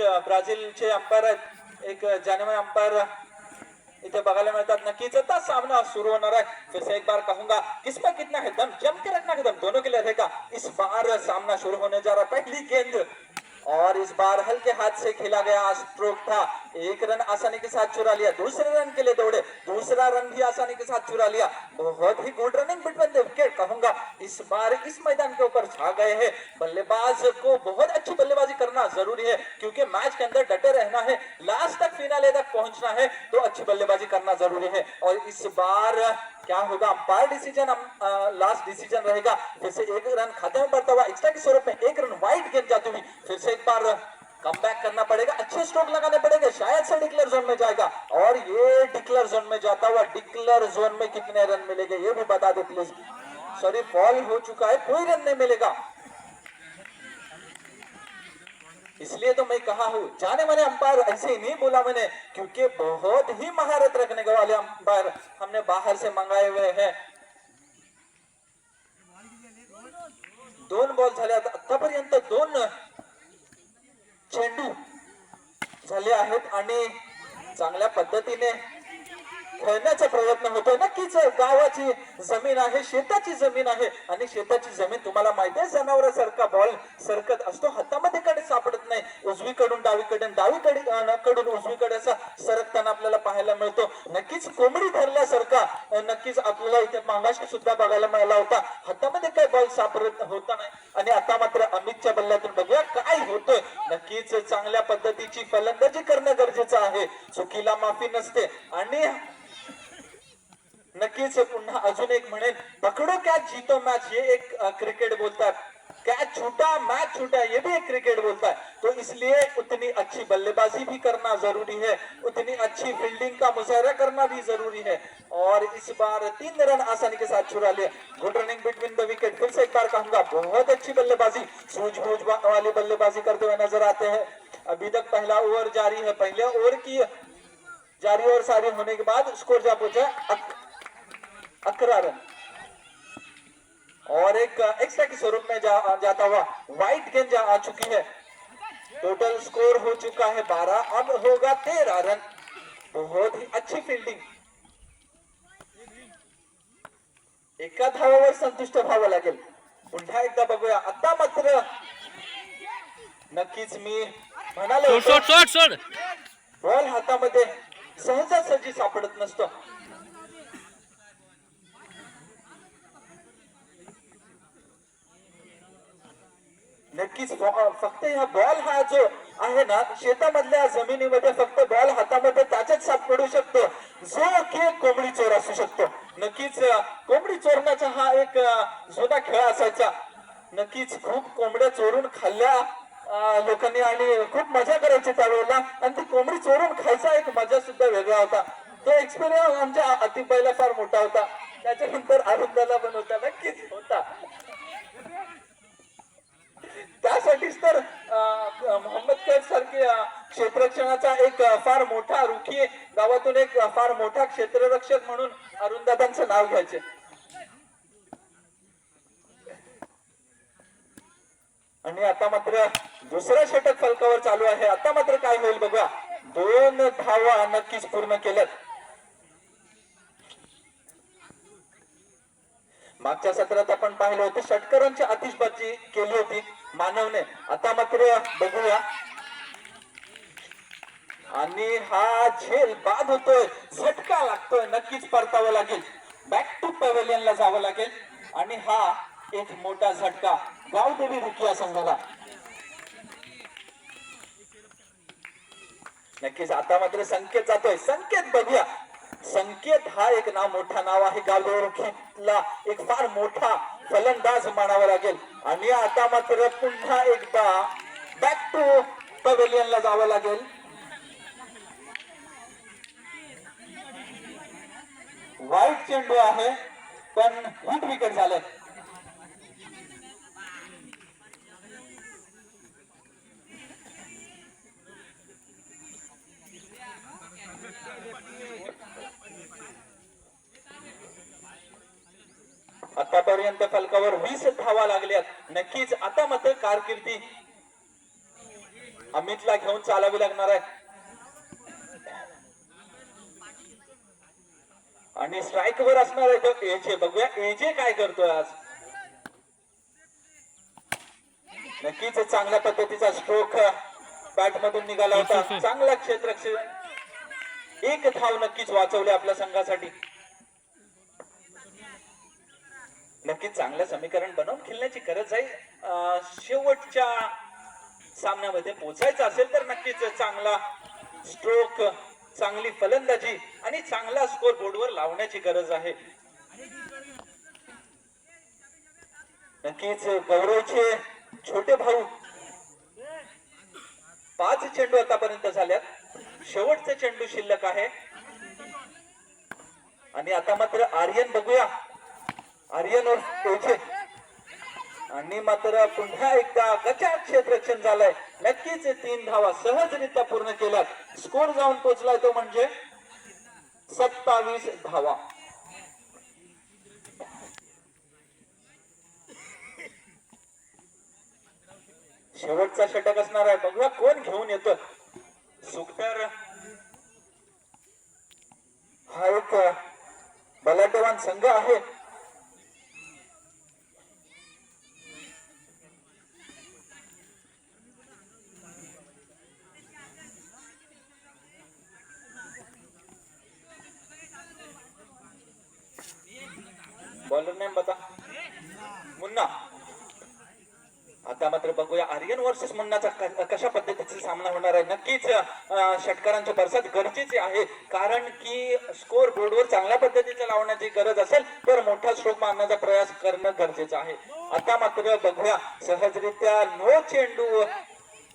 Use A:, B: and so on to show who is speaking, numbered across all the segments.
A: अं, ब्राझीलचे अंपायर आहेत. एक जानेवारी अंपायर इथे बघायला मिळतात. नक्कीच आता सामना शुरू होणार है फिर से एक बार कहूँगा किसमें कितना है दम? जम के रखना है दम. दोनों के लिए रहेगा. इस बार सामना शुरू होने जा रहा पहली गेंद. और इस बार हल्के हाथ से खेला गया स्ट्रोक था. एक रन आसानी के साथ चुरा लिया. दूसरे रन के लिए दौड़े. दूसरा रन भी आसानी के साथ चुरा लिया. बहुत ही good running between the wicket कहूँगा इस बार इस मैदान के ऊपर छा गए हैं. बल्लेबाज को बहुत अच्छी बल्लेबाजी करना ज़रूरी है, क्योंकि मैच के अंदर डटे रहना है लास्ट तक फिनाले तक पहुँचना है तो अच्छी बल्लेबाजी करना ज़रूरी है। और इस बार, क्या होगा अंपायर डिसीज़न लास्ट डिसीज़न रहेगा, फिर से एक रन खाते में बढ़ता हुआ एक्स्ट्रा के स्वरूप में एक रन वाइट गेंद जाती हुई, फिर से एक बार कम बैक करना पड़ेगा, अच्छे स्ट्रोक लगाने पड़ेंगे, शायद से डिक्लेयर जोन में जाएगा। और ये डिक्लेयर जोन में जाता हुआ डिक्लेयर जोन में कितने रन मिलेंगे, ये भी बता दे प्लीज़ सॉरी फॉल हो चुका है, कोई रन नहीं मिलेगा। इसलिए तो मैं कहा हूँ जाने माने अंपायर ऐसे ही नहीं बोला मैंने क्योंकि बहुत ही महारत रखने के वाले अंपायर हमने बाहर से मंगाए हुए हैं। दोन बॉल झाले आतापर्यंत दोन चेंडू झाले आहेत आणि चांगल्या पद्धतीने खेळण्याचा प्रयत्न होतोय. नक्कीच गावाची जमीन आहे शेताची जमीन आहे. आणि शेताची जमीन तुम्हाला माहिती आहे जनावरासारखा बॉल सरकत असतो. हातामध्ये कडे सापडत नाही. उजवीकडून डावीकडे डावीकडे कडून उजवीकडे असा सरकताना आपल्याला पाहायला मिळतो. नक्कीच कोंबडी धरल्यासारखा नक्कीच आपल्याला इथे महाराष्ट्र सुद्धा बघायला मिळाला होता. हातामध्ये काय बॉल सापडत होता नाही. आणि आता मात्र अमितच्या बल्ल्यातून बघूया काय होतोय. नक्कीच चांगल्या पद्धतीची फलंदाजी करणं गरजेचं आहे. चुकीला माफी नसते. आणि नक्कीच पुन्हा अजून एक म्हणेन, पकडो कॅच जीतो मॅच ये एक क्रिकेट बोलतात. कैच छूटा मैच छूटा ये भी एक क्रिकेट बोलता है तो इसलिए उतनी अच्छी बल्लेबाजी भी करना ज़रूरी है. उतनी अच्छी फील्डिंग का मुजाहरा करना भी ज़रूरी है. और इस बार तीन रन आसानी के साथ चुरा लिए good running between the wicket फिर से एक बार कहूँगा, बहुत अच्छी बल्लेबाजी. सूझबूझ वाली बल्लेबाजी करते हुए नज़र आते हैं. अभी तक पहला ओवर जारी है. पहले ओवर की जारी और सारी होने के बाद स्कोर जा पहुँचा अक- अकरा रन और एक एक्स्ट्रा के स्वरूप में जा, जाता हुआ व्हाइट गेंद जा आ चुकी है। टोटल स्कोर हो चुका है बारह अब होगा तेरह रन। बहुत ही अच्छी फील्डिंग एका धावावर संतुष्ट व्हावं लागेल पुन्हा एकदा बघूया। आता मात्र नक्कीच मी म्हणालो बॉल हातामध्ये सहजासहजी सापडत नसतो. नक्कीच फक्त हा बॉल हा जो आहे ना शेतामधल्या जमिनीमध्ये फक्त बॉल हातामध्ये त्याच्याच सापडू शकतो. जो की कोंबडी चोर असू शकतो. नक्कीच कोंबडी चोरण्याचा हा एक जुना खेळ असायचा. नक्कीच खूप कोंबड्या चोरून खाल्ल्या लोकांनी आणि खूप मजा करायची त्यावेळेला. आणि ती कोंबडी चोरून खायचा एक मजा सुद्धा वेगळा होता. तो एक्सपिरियन्स आमच्या अतिपैला फार मोठा होता. त्याच्यानंतर आनंदाला पण होता नक्कीच होता त्यासाठीच तर अं, मोहम्मद कैफ सारखे अं, क्षेत्ररक्षणाचा एक अं, फार मोठा रुखी गावातून एक फार मोठा क्षेत्ररक्षक म्हणून अरुणदादांचं नाव घ्यायचे. आणि आता मात्र दुसरं षटक फलकावर चालू आहे. आता मात्र काय होईल बघा. दोन धावा नक्कीच पूर्ण केल्यात. मागच्या सत्रात आपण पाहिलं होतं षटकरांची आतिषबाजी केली होती मानवने. आता मात्र बघूया. आणि हा झेल बाद होतोय झटका लागतोय. नक्कीच परतावं लागेल. बॅक टू पॅव्हलियनला जावं लागेल. आणि हा एक मोठा झटका. गावदेवी रुकिया संघाला. नक्कीच आता मात्र संकेत जातोय. संकेत बघूया. संकेत हा एक नाव मोठा नाव आहे. गावदेवरुखीला एक फार मोठा फलंदाज मानावा लागेल. आणि आता मात्र पुन्हा एकदा बॅक टू पवेलियनला जावं लागेल. वाईट चेंडू आहे पण हिट विकेट झालंय आतापर्यंत फलकावर वीस धावा लागल्यात. नक्कीच आता मात्र कारकिर्दी अमितला घेऊन चालावी लागणार आहे. आणि स्ट्राईक वर असणार आहे तो. एजे बघूया. एजे काय करतोय आज? नक्कीच चांगल्या पद्धतीचा स्ट्रोक बॅट मधून निघाला होता. चांगला क्षेत्ररक्षण एक धाव नक्कीच वाचवले आपल्या संघासाठी. नक्कीच चांगलं समीकरण बनवून खेळण्याची गरज आहे. शेवटच्या सामन्यामध्ये पोहोचायचं असेल तर नक्कीच चांगला स्ट्रोक चांगली फलंदाजी आणि चांगला स्कोर बोर्डवर लावण्याची गरज आहे. नक्कीच गौरवचे छोटे भाऊ. पाच चेंडू आतापर्यंत झाल्यात. शेवटचे चेंडू शिल्लक आहे. आणि आता मात्र आर्यन बघूया. आर्यन और आणि मात्र पुन्हा एकदा गचा क्षेत्रक्षण झालंय. नक्कीच तीन धावा सहजरित्या पूर्ण केल्यात. स्कोर जाऊन पोहोचलाय तो म्हणजे सत्तावीस धावा. शेवटचा षटक असणार आहे. बघूया कोण घेऊन येत. सुखतर हा एक बलाटवान संघ आहे बॉलर नेम बता मुन्ना आता मात्र बघूया. आर्यन वर्सेस म्हणण्याचा कशा पद्धतीचा सामना होणार आहे? नक्कीच अं, षटकारांच्या गरजेचे आहे. कारण की स्कोर बोर्डवर चांगल्या पद्धतीचे लावण्याची गरज असेल तर मोठा स्ट्रोक मारण्याचा प्रयास करणं गरजेचं आहे. आता मात्र बघूया. सहजरित्या नो चेंडू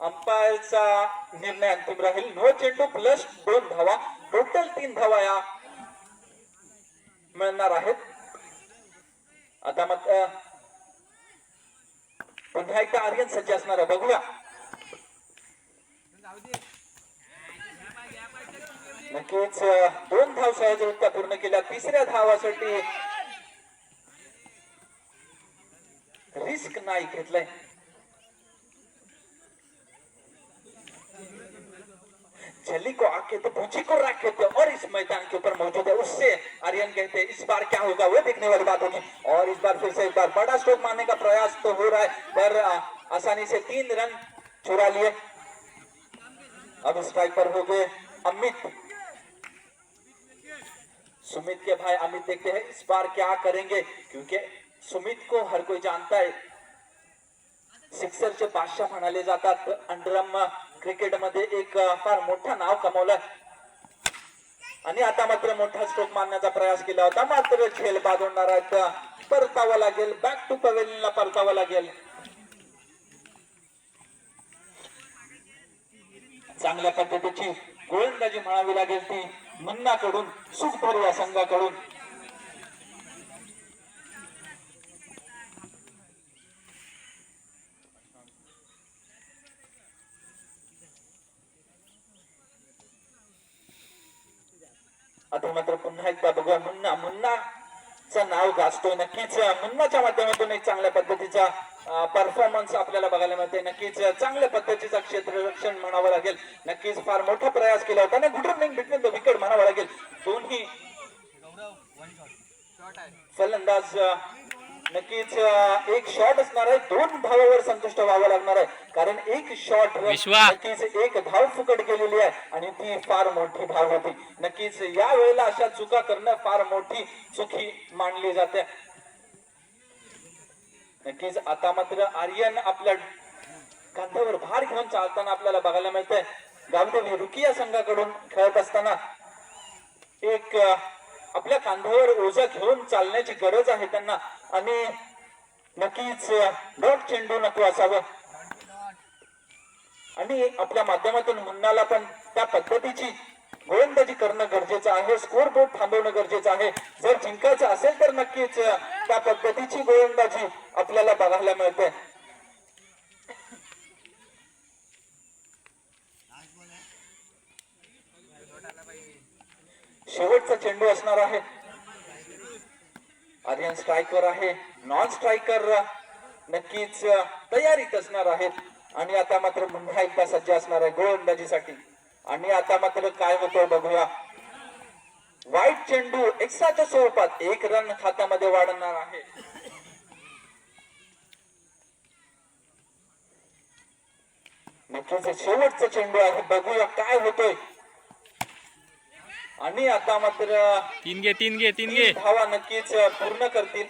A: अंपायरचा निर्णय अंतिम राहील. नो चेंडू प्लस दोन धावा. टोटल तीन धावा या मिळणार आहेत. आता पण पुन्हा एकदा आर्यन सज्ज असणार आहे. बघूया. नक्कीच दोन धाव सहजरित्या पूर्ण केल्या. तिसऱ्या धावासाठी रिस्क नाही घेतलंय. जली को आके तो भूची को रख के तो और इस मैदान के ऊपर मौजूद है। उससे आर्यन कहते हैं, इस बार क्या होगा? वो देखने वाली बात होगी। और इस बार फिर से एक बार बड़ा स्ट्रोक मारने का प्रयास तो हो रहा है, पर आसानी से तीन रन चुरा लिए। अब स्ट्राइक पर हो गए अमित। सुमित के भाई अमित देखते हैं, इस बार क्या करेंगे? क्योंकि सुमित को हर कोई जानता है। सिक्सरचे बादशाह ले म्हणाले जातात अंडरम क्रिकेटमध्ये एक फार मोठं नाव कमवलंय. आणि आता मात्र मोठा स्ट्रोक मारण्याचा प्रयास केला होता. मात्र खेळ बाजवणार आहेत. परतावं लागेल. बॅक टू पवेलियनला परतावं लागेल. चांगल्या पद्धतीची गोलंदाजी म्हणावी लागेल ती. मन्नाकडून सुखभर या संघाकडून. मात्र पुन्हा एकदा बघूया. मुन्ना मुन्ना. चं नाव गाजतोय नक्कीच. मुन्नाच्या माध्यमातून एक चांगल्या पद्धतीचा परफॉर्मन्स आपल्याला बघायला मिळते नक्कीच चांगल्या पद्धतीचा क्षेत्ररक्षण म्हणावं लागेल. नक्कीच फार मोठा प्रयास केला होता आणि good running between the wicket म्हणावं लागेल. दोन्ही फलंदाज नक्कीच एक शॉट असणार आहे. दोन धावावर संतुष्ट व्हावं लागणार आहे. कारण एक शॉट. नक्कीच एक धाव फुकट गेलेली आहे आणि ती फार मोठी धाव होती. नक्कीच या वेळेला अशा चुका करणं फार मोठी चुकी मानली जाते. नक्कीच आता मात्र आर्यन आपल्या कांद्यावर भार घेऊन चालताना आपल्याला बघायला मिळतंय. गावदेवी रुकिया संघाकडून खेळत असताना एक आपल्या कांद्यावर ओझा घेऊन चालण्याची गरज आहे त्यांना. आणि नक्कीच डॉट चेंडू नको असावं. आणि आपल्या माध्यमातून मुन्नाला पण त्या पद्धतीची गोलंदाजी करणं गरजेचं आहे स्कोर बोर्ड थांबवणं गरजेचं आहे. जर जिंकायचं असेल तर नक्कीच त्या पद्धतीची गोलंदाजी आपल्याला बघायला मिळते. शेवटचा चेंडू असणार आहे. आर्यन स्ट्रायकर आहे. नॉन स्ट्रायकर नक्कीच तयारीत असणार आहेत. आणि आता मात्र पुन्हा एकदा सज्ज असणार आहे गोलंदाजीसाठी. आणि आता मात्र काय होतं बघूया. वाईट चेंडू एक्स्ट्राच्या स्वरूपात एक रन खात्यामध्ये वाढणार आहे. नक्कीच शेवटचा चेंडू आहे. बघूया काय होतोय. आणि आता मात्र
B: तीन घे तीन घे तीन घे.
A: धावा नक्कीच पूर्ण करतील.